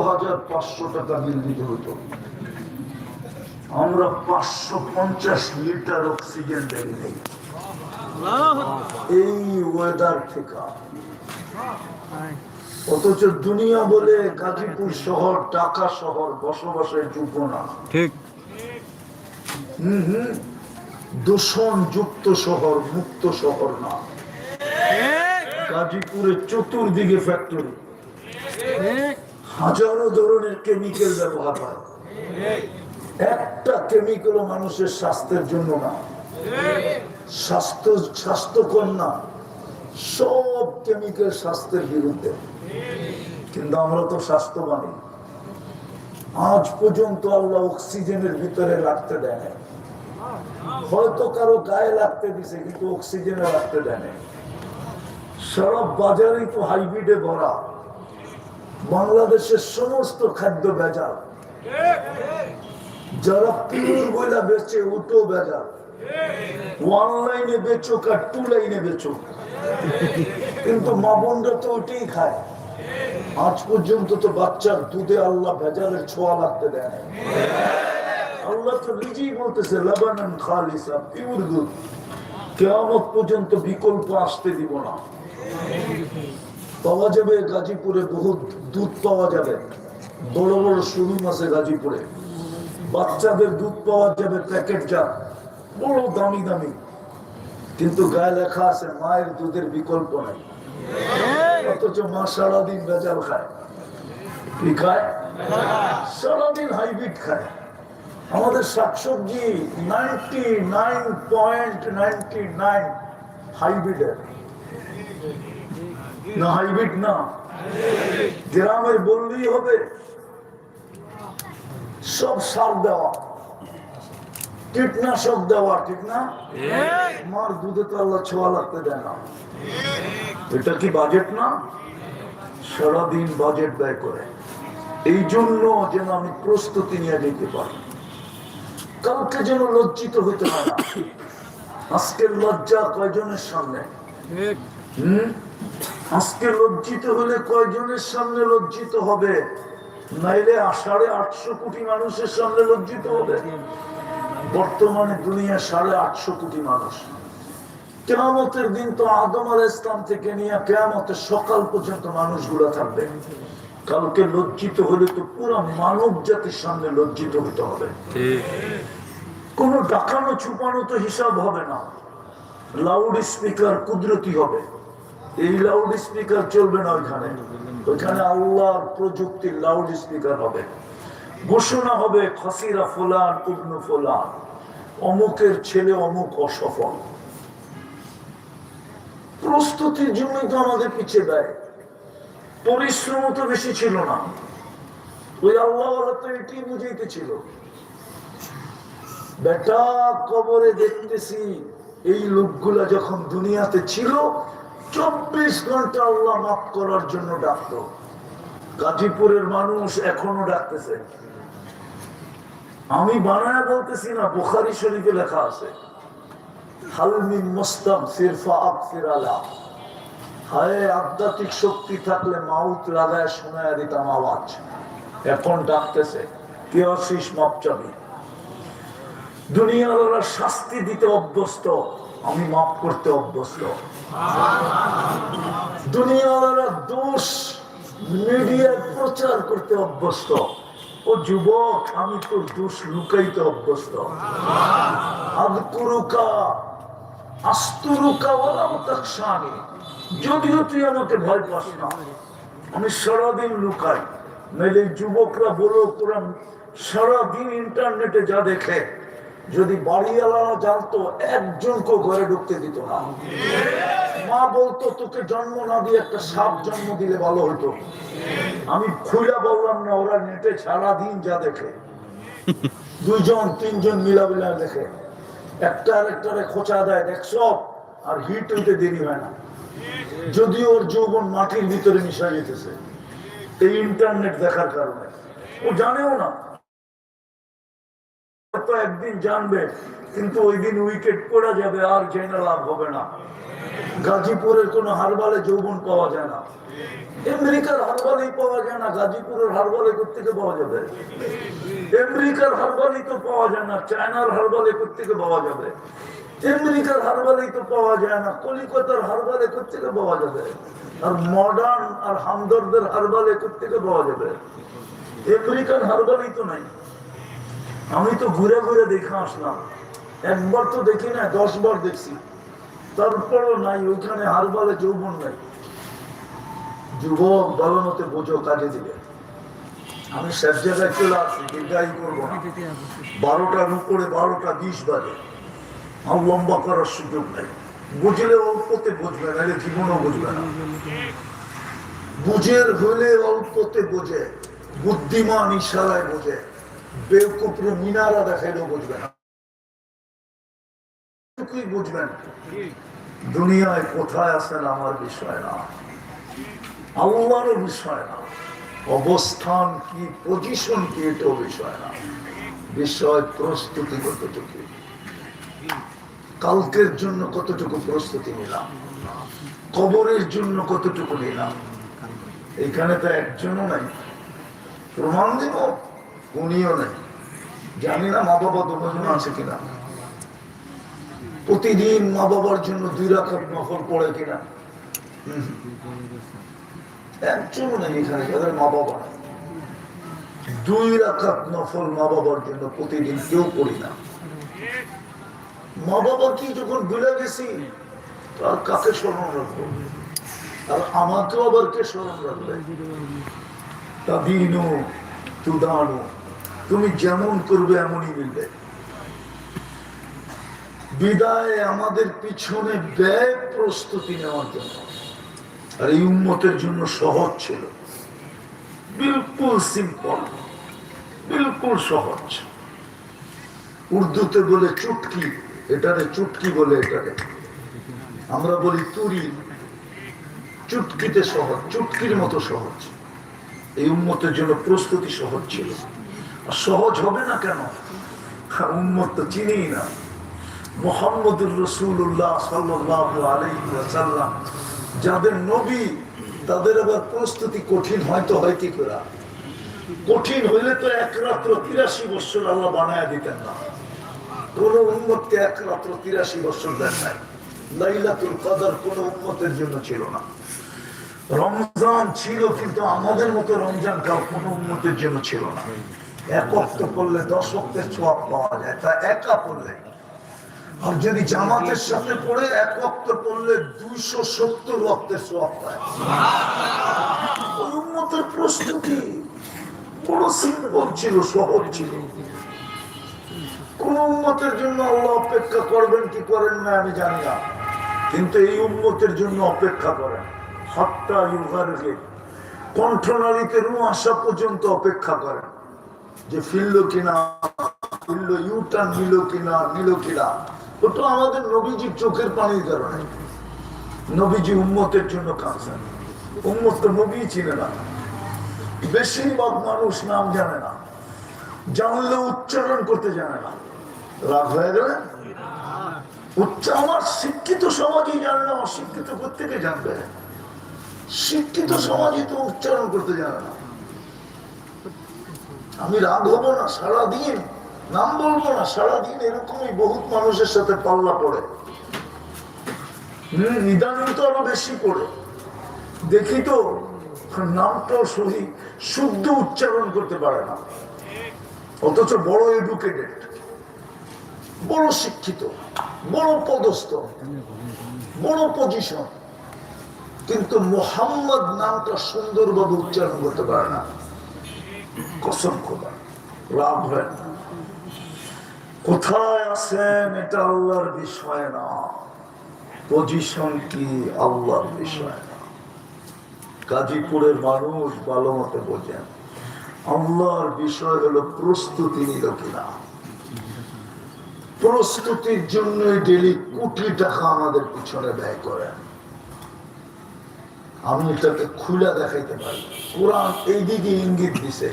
হাজার পাঁচশো টাকা বিল দিতে হতো। আমরা পাঁচশো পঞ্চাশ লিটার অক্সিজেন নেই। এই ওয়েদার থেকে। অথচ দুনিয়া বলে গাজীপুর শহর ঢাকা শহর বসবাসের যোগ্য না। ঠিক। হম হম। দূষণ যুক্ত শহর মুক্ত শহর না। গাজীপুরের চতুর্দিকে ফ্যাক্টরি হাজারো ধরনের কেমিক্যাল ব্যবহার হয়। একটা কেমিক্যাল মানুষের স্বাস্থ্যের জন্য না। স্বাস্থ্য স্বাস্থ্যকর না। সব কেমিক্যাল স্বাস্থ্যের বিরুদ্ধে। কিন্তু আমরা তো স্বাস্থ্যবানী। আজ পর্যন্ত আল্লাহ অক্সিজেনের ভিতরে রাখতে দেয় না হয়তো কারও গায়ে লাগতে দিছে, কিন্তু অক্সিজেনে রাখতে দেয় না সারা বাজারেই তো হাইব্রিডে ভরা। বাংলাদেশের সমস্ত খাদ্য বেজাল যারা পিওর বইলা বেচে ওটো বেজাল অনলাইনে বেচো আর টু লাইনে বেচো কিন্তু মা বোনরা তো ওইটাই খায়। আজ পর্যন্ত তো বাচ্চার দুধে আল্লাহ ভেজালের ছোঁয়া লাগতে দেয় আল্লাহ তো নিজেই বলতেছে, লাবানান খালিসা পিওর দুধ কেয়ামত পর্যন্ত বিকল্প আসতে দিব না। পাওয়া যাবে গাজীপুরে বহুত দুধ পাওয়া যাবে। বড় বড় শোরুম আছে গাজীপুরে বাচ্চাদের দুধ পাওয়া যাবে প্যাকেট যা বড় দামি দামি। কিন্তু গায়ে লেখা আছে, মায়ের দুধের বিকল্প নাই। অথচ মা সারাদিন বেজাল খায়। কি খায়? সারাদিন হাইব্রিড খায়। আমাদের শাকসবজি ninety nine point ninety nine হাইব্রিডের। না হাইব্রিড না। গ্রামের বললেই হবে। সব সার দেওয়া। কীটনাশক দেওয়া, ঠিক না? মার দুধে তো আল্লাহ ছোঁয়া লাগতে দেয় না। এটা কি বাজেট না? সারাদিন বাজেট ব্যয় করে। এই জন্য যেন আমি প্রস্তুতি নিয়ে যেতে পারি। কাউকে যেন লজ্জিত হইতে হয় আজকের লজ্জা কয়জনের সামনে? আজকে লজ্জিত হলে কয়জনের সামনে লজ্জিত হবে? নাইলে সাড়ে আটশো কোটি মানুষের সামনে লজ্জিত হবে। বর্তমানে দুনিয়া সাড়ে আটশো কোটি মানুষ। কেয়ামতের দিন তো আদম আল ইসলাম থেকে নিয়ে কেয়ামতের সকাল পর্যন্ত মানুষগুলো থাকবে। কালকে লজ্জিত হলে তো পুরো মানব জাতির সামনে লজ্জিত হতে হবে। কোনো ডাকানো, ছুপানো তো হিসাব হবে না। লাউড স্পিকার কুদরতি হবে। এই লাউড স্পিকার চলবে না ওইখানে। ওইখানে আল্লাহর প্রযুক্তির লাউড স্পিকার হবে। ঘোষণা হবে, খসিরা ফোলান, ইবনু ফোলান। অমুকের ছেলে অমুক অসফল। প্রস্তুতির জন্যই তো আমাদের পিছিয়ে দেয় পরিশ্রম তো বেশি ছিল না। ওই আল্লাহ তো এটি বুঝাইতে ছিল। বেটা কবরে দেখতেছি, এই লোকগুলা যখন দুনিয়াতে ছিল চব্বিশ ঘণ্টা আল্লাহ মাফ করার জন্য ডাকতো গাজীপুরের মানুষ এখনও ডাকতেছে। আমি বানায় বলতেছি না, বুখারি শরীফে লেখা আছে। এখন ডাকতেছে শাস্তি দিতে অভ্যস্ত, আমি মাফ করতে অভ্যস্ত। দোষ মিডিয়ায় প্রচার করতে অভ্যস্ত। ও যুবক, আমি তোর দোষ লুকাইতে অভ্যস্ত। আস্তুরুকা যদিও তুই আমাকে ভয় পাস না, আমি সারাদিন লুকাই। মেলে যুবকরা বলো কোরআন সারাদিন ইন্টারনেটে যা দেখে যদি বাড়িওয়ালারা জানতো একজনকে ঘরে ঢুকতে দিত না। মা বলতো, তোকে জন্ম না দিয়ে একটা সাপ জন্ম দিলে ভালো হতো। আমি খুলে বললাম, না, ওরা নেটে সারা দিন যা দেখে। দুইজন, তিনজন মিলামিলা দেখে। একটা আরেকটারে খোঁচা দেয় দেখছ আর হিট হইতে দেরি হয় না। যদি ওর যৌবন মাটির ভিতরে মিশা যেতেছে, এই ইন্টারনেট দেখার কারণে। ও জানেও না হয়তো একদিন জানবে, কিন্তু ওই দিন উইকেট পড়া যাবে, আর জেনে লাভ হবে না। গাজীপুরের কোন হারবালে যৌবন পাওয়া যায় না। আমেরিকার হারবালেই পাওয়া যায় না, গাজীপুরের হারবালে পাওয়া যাবে? আমেরিকার তো পাওয়া যায় না, চায়নার হারবালে থেকে পাওয়া যাবে? আমেরিকার তো পাওয়া যায় না, কলিকাতার হারবালে থেকে পাওয়া যাবে? আর মডার্ন আর হামদর্দের হারবালে থেকে পাওয়া যাবে? আমেরিকান হারবালই তো নাই। আমি তো ঘুরে ঘুরে দেখে আসলাম। একবার তো দেখি না দশ বার দেখছি। তারপরও নাই, ওইখানে হারবালে যৌবন নাই। যুবক দলনতে বোঝো, কাজে দিবে আমি সব জায়গায় চলে আসছি দীর্ঘায়ী করব বারোটার উপরে বারোটা বিশ বাজে। আমার লম্বা করার সুযোগ নেই। বুঝলে অল্পতে বুঝবে, নাহলে জীবনও বুঝবে না। বুঝের হলে অল্পতে বোঝে। বুদ্ধিমান ইশারায় বোঝে। বেউকুপুরে মিনারা দেখাইলেও বুঝবে না বুঝবেন দুনিয়ায় কোথায় আছেন আমার বিষয় না। বিষয় না। অবস্থান কি পজিশন কি, এটাও বিষয় না। বিষয় প্রস্তুতি কতটুকু? কালকের জন্য কতটুকু প্রস্তুতি নিলাম? কবরের জন্য কতটুকু নিলাম? এখানে তো একজনও নাই। প্রমাণ দিব? উনিও নেই। জানি না মা বাবা দুজন আছে কিনা। প্রতিদিন মা বাবার জন্য দুই রাখার নফল পড়ে কিনা। প্রতিদিন কেউ মা বাবা কি যখন তার স্মরণ আর আমাকেও আবার কে স্মরণ রাখবে? তুদানু। তুমি যেমন করবে এমনই মিলবে। বিদায় আমাদের পিছনে ব্যয় প্রস্তুতি নেওয়ার জন্য। আর এই উন্মতের জন্য সহজ ছিল। বিলকুল সিম্পল, বিলকুল সহজ। উর্দুতে বলে চুটকি, এটারে চুটকি বলে এটারে। আমরা বলি তুরি। চুটকিতে সহজ, চুটকির মতো সহজ। এই উন্মতের জন্য প্রস্তুতি সহজ ছিল। সহজ হবে না কেন? উন্মত তো চিনিই না। মোহাম্মদুর রসুল্লাহ সাল্লাহ আলাইসাল্লাম যাদের নবী, তাদের আবার প্রস্তুতি কঠিন হয়তো হয় কি কঠিন হইলে তো এক রাত্র তিরাশি বছর আল্লাহ বানায় দিতেন না। কোন উন্মতকে এক রাত্র তিরাশি দেন নাই। লাইলাতুল কোন উন্মতের জন্য ছিল না। রমজান ছিল কিন্তু আমাদের মতো রমজান কাল কোন উন্মতের জন্য ছিল না। এক অক্ত করলে দশ অক্টের ছোয়াব পাওয়া যায়, তা একা পড়লে আর যদি জামাতের সাথে পড়ে এক অক্ত পড়লে দুইশো সত্তর অক্টের সোয়াব পায়। উন্মতের প্রস্তুতি বড় সিম্পল ছিল সহজ ছিল। কোন উন্মতের জন্য আল্লাহ অপেক্ষা করবেন কি করেন না আমি জানি না। কিন্তু এই উন্মতের জন্য অপেক্ষা করেন। হত্যা ইউভারকে কণ্ঠনালীতে রু আসা পর্যন্ত অপেক্ষা করেন। যে ফিরল কিনা, ফিরল ইউটার্ন নিল কিনা নিল কিনা। ওটা আমাদের নবীজির চোখের পানির কারণে। নবীজি উম্মতের জন্য কাঁদছেন উম্মত তো নবী ছিলেন না। বেশিরভাগ মানুষ নাম জানে না। জানলে উচ্চারণ করতে জানে না। রাগ হয়ে গেলে উচ্চ আমার শিক্ষিত সমাজই জানে না অশিক্ষিত প্রত্যেকে জানবে? শিক্ষিত সমাজই তো উচ্চারণ করতে জানে না। আমি রাগ হব না, সারাদিন, নাম বলব না, সারাদিন এরকমই বহুত মানুষের সাথে পাল্লা পড়ে। হম তো আরও বেশি পড়ে। দেখি তো নামটাও সহি শুদ্ধ উচ্চারণ করতে পারে না। অথচ বড় এডুকেটেড বড় শিক্ষিত, বড় পদস্থ, বড় পজিশন কিন্তু মোহাম্মদ নামটা সুন্দরভাবে উচ্চারণ করতে পারে না। কসম খোদা, লাভ হয় না। কোথায় আছেন এটা আল্লাহর বিষয় না। পজিশন কি আল্লাহর বিষয় না। গাজীপুরের মানুষ ভালো মতো বোঝেন, আল্লাহর বিষয় হলো প্রস্তুতি নিল কিনা। প্রস্তুতির জন্য ডেলি কোটি টাকা আমাদের পিছনে ব্যয় করেন। আমি এটাকে খুলে দেখাইতে পারি। কোরআন এই দিকে ইঙ্গিত দিছে